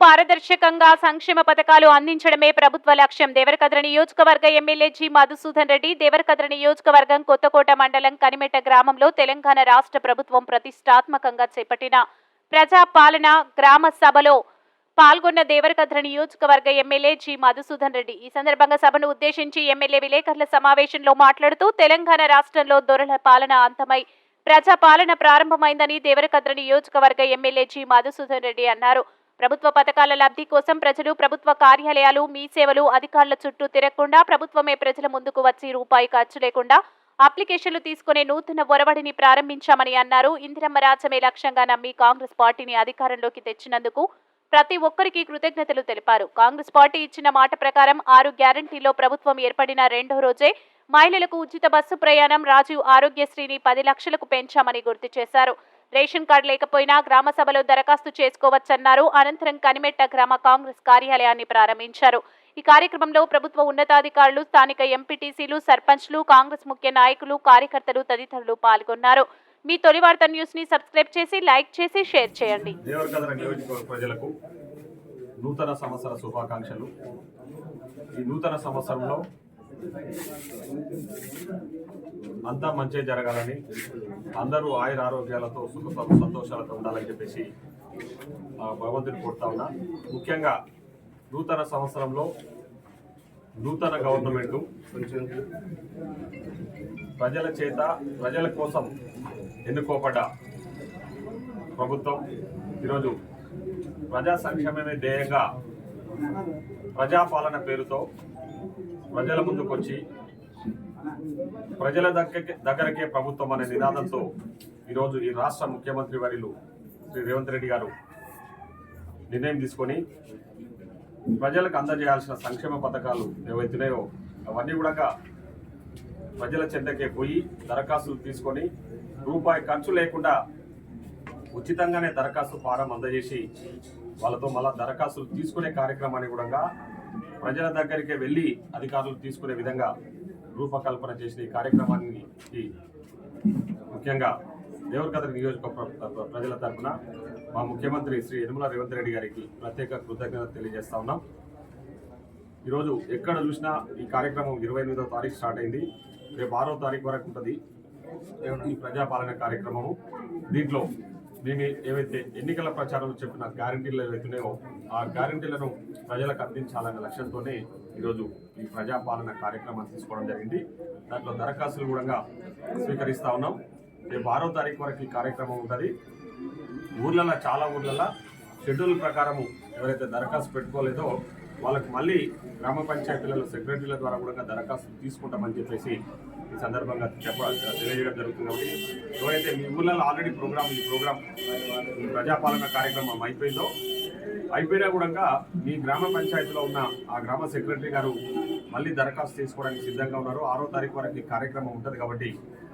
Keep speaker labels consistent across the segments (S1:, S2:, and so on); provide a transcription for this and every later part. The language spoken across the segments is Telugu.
S1: పారదర్శకంగా సంక్షేమ పథకాలు అందించడమే ప్రభుత్వ లక్ష్యం. దేవరకద్ర నియోజకవర్గ ఎమ్మెల్యే జి. మధుసూదన్ రెడ్డి దేవరకద్ర నియోజకవర్గం కొత్తకోట మండలం కనిమెట్ట గ్రామంలో తెలంగాణ రాష్ట్ర ప్రభుత్వం ప్రతిష్టాత్మకంగా చేపట్టిన ప్రజా పాలన గ్రామ సభలో పాల్గొన్న దేవరకద్ర నియోజకవర్గ ఎమ్మెల్యే జి. మధుసూదన్ రెడ్డి. ఈ సందర్భంగా సభను ఉద్దేశించి ఎమ్మెల్యే విలేకరుల సమావేశంలో మాట్లాడుతూ తెలంగాణ రాష్ట్రంలో దొరల పాలన అంతమై ప్రజాపాలన ప్రారంభమైందని దేవరకద్ర నియోజకవర్గ ఎమ్మెల్యే జి. మధుసూదన్ రెడ్డి అన్నారు. ప్రభుత్వ పథకాల లబ్ధి కోసం ప్రజలు ప్రభుత్వ కార్యాలయాలు మీ సేవలు అధికారుల చుట్టూ తిరగకుండా ప్రభుత్వమే ప్రజల ముందుకు వచ్చి రూపాయి ఖర్చు లేకుండా అప్లికేషన్లు తీసుకునే నూతన ఒరవడిని ప్రారంభించామని అన్నారు. ఇందిరమ్మ రాజ్యమే లక్ష్యంగా నమ్మి కాంగ్రెస్ పార్టీని అధికారంలోకి తెచ్చినందుకు ప్రతి ఒక్కరికి కృతజ్ఞతలు తెలిపారు. కాంగ్రెస్ పార్టీ ఇచ్చిన మాట ప్రకారం ఆరు గ్యారంటీలో ప్రభుత్వం ఏర్పడిన రెండో రోజే మహిళలకు ఉచిత బస్సు ప్రయాణం రాజీవ్ ఆరోగ్యశ్రీని పది లక్షలకు పెంచామని గుర్తు చేశారు. రేషన్ కార్డు లేకపోయినా గ్రామ సభలో దరఖాస్తు చేసుకోవచ్చన్నారు. అనంతరం కనిమెట్ట గ్రామ కాంగ్రెస్ కార్యాలయాన్ని ప్రారంభించారు. ఈ కార్యక్రమంలో ప్రభుత్వ ఉన్నతాధికారులు స్థానిక ఎంపీటీసీలు సర్పంచ్లు కాంగ్రెస్ ముఖ్య నాయకులు కార్యకర్తలు తదితరులు పాల్గొన్నారు. మీ తొలి వార్త న్యూస్ని సబ్స్క్రైబ్ చేసి లైక్ చేసి షేర్ చేయండి.
S2: ప్రజలకు నూతన సంవత్సర శుభాకాంక్షలు. ఈ నూతన సంవత్సరంలో అంతా మంచి జరగాలని అందరూ ఆయుర ఆరోగ్యాలతో సుఖ సంతోషాలతో ఉండాలని చెప్పేసి భగవంతుని కోరుతా ఉన్నా. ముఖ్యంగా నూతన సంవత్సరంలో నూతన గవర్నమెంట్ ప్రజల చేత ప్రజల కోసం ఎన్నుకోబడ్డ ప్రభుత్వం ఈరోజు ప్రజా సంక్షేమమే ధ్యేయంగా ప్రజాపాలన పేరుతో ప్రజల ముందుకొచ్చి ప్రజల దగ్గర దగ్గరకే ప్రభుత్వం అనే నినాదంతో ఈరోజు ఈ రాష్ట్ర ముఖ్యమంత్రి వర్యులు శ్రీ రేవంత్ రెడ్డి గారు నిర్ణయం తీసుకొని ప్రజలకు అందజేయాల్సిన సంక్షేమ పథకాలు ఏవైతున్నాయో అవన్నీ కూడా ప్రజల చెంతకే పోయి దరఖాస్తులు తీసుకొని రూపాయి ఖర్చు లేకుండా ఉచితంగానే దరఖాస్తు ఫారం అందజేసి వాళ్ళతో మళ్ళా దరఖాస్తులు తీసుకునే కార్యక్రమాన్ని కూడా ప్రజల దగ్గరికి వెళ్ళి అధికారులు తీసుకునే విధంగా రూపకల్పన చేసిన ఈ కార్యక్రమాన్ని ముఖ్యంగా దేవరకథ నియోజకవర్గ ప్రజల తరఫున మా ముఖ్యమంత్రి శ్రీ యనమల రేవంత్ రెడ్డి గారికి ప్రత్యేక కృతజ్ఞత తెలియజేస్తా ఉన్నాం. ఈరోజు ఎక్కడ చూసినా ఈ కార్యక్రమం ఇరవై ఎనిమిదవ తారీఖు స్టార్ట్ అయింది. రేపు ఆరో తారీఖు వరకు ఉంటుంది ఈ ప్రజాపాలన కార్యక్రమము. దీంట్లో మేము ఏవైతే ఎన్నికల ప్రచారం చెప్పిన గ్యారంటీలు ఏవైతున్నాయో ఆ గ్యారంటీలను ప్రజలకు అందించాలనే లక్ష్యంతోనే ఈరోజు ఈ ప్రజాపాలన కార్యక్రమాన్ని తీసుకోవడం జరిగింది. దాంట్లో దరఖాస్తులు కూడా స్వీకరిస్తూ ఉన్నాం. రేపు ఆరో తారీఖు వరకు ఈ కార్యక్రమం ఉంటుంది. ఊర్లలో చాలా ఊర్లలో షెడ్యూల్ ప్రకారము ఎవరైతే దరఖాస్తు పెట్టుకోలేదో వాళ్ళకి మళ్ళీ గ్రామ పంచాయతీలలో సెక్రటరీల ద్వారా కూడా దరఖాస్తు తీసుకుంటామని చెప్పేసి ఈ సందర్భంగా చెప్ప తెలియజేయడం జరుగుతుంది కాబట్టి ఎవరైతే మీ ఊళ్ళలో ఆల్రెడీ ప్రోగ్రామ్ ఈ ప్రోగ్రామ్ ప్రజాపాలన కార్యక్రమం అయిపోయిందో అయిపోయినా కూడా మీ గ్రామ పంచాయతీలో ఉన్న ఆ గ్రామ సెక్రటరీ గారు మళ్ళీ దరఖాస్తు తీసుకోవడానికి సిద్ధంగా ఉన్నారు. ఆరో తారీఖు వరకు ఈ కార్యక్రమం ఉంటుంది కాబట్టి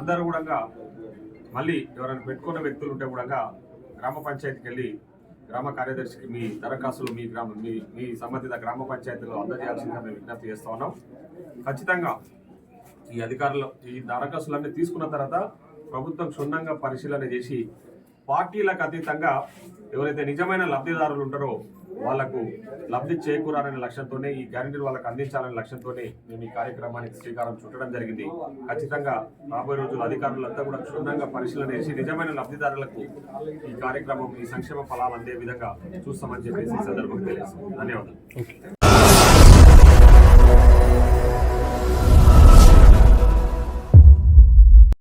S2: అందరూ కూడా మళ్ళీ ఎవరైనా పెట్టుకున్న వ్యక్తులు ఉంటే కూడా గ్రామ పంచాయతీకి వెళ్ళి గ్రామ కార్యదర్శికి మీ దరఖాస్తులు మీ గ్రామ మీ మీ సంబంధిత గ్రామ పంచాయతీలో అందజేయాల్సిందిగా మేము విజ్ఞప్తి చేస్తా ఉన్నాం. ఖచ్చితంగా ఈ అధికారులు ఈ దరఖాస్తులన్నీ తీసుకున్న తర్వాత ప్రభుత్వం క్షుణ్ణంగా పరిశీలన చేసి పార్టీలకు అతీతంగా ఎవరైతే నిజమైన లబ్ధిదారులు ఉంటారో వాళ్ళకు లబ్ధి చేకూరాలనే లక్ష్యంతోనే ఈ గ్యారంటీలు వాళ్ళకి అందించాలనే లక్ష్యంతోనే మేము ఈ కార్యక్రమానికి శ్రీకారం చుట్టడం జరిగింది. ఖచ్చితంగా రాబోయే రోజులు అధికారులంతా కూడా క్షుణ్ణంగా పరిశీలన చేసి నిజమైన లబ్ధిదారులకు ఈ కార్యక్రమం ఈ సంక్షేమ ఫలాలు అందే విధంగా చూస్తామని చెప్పేసి సందర్భంగా తెలియజేస్తాం ధన్యవాదాలు.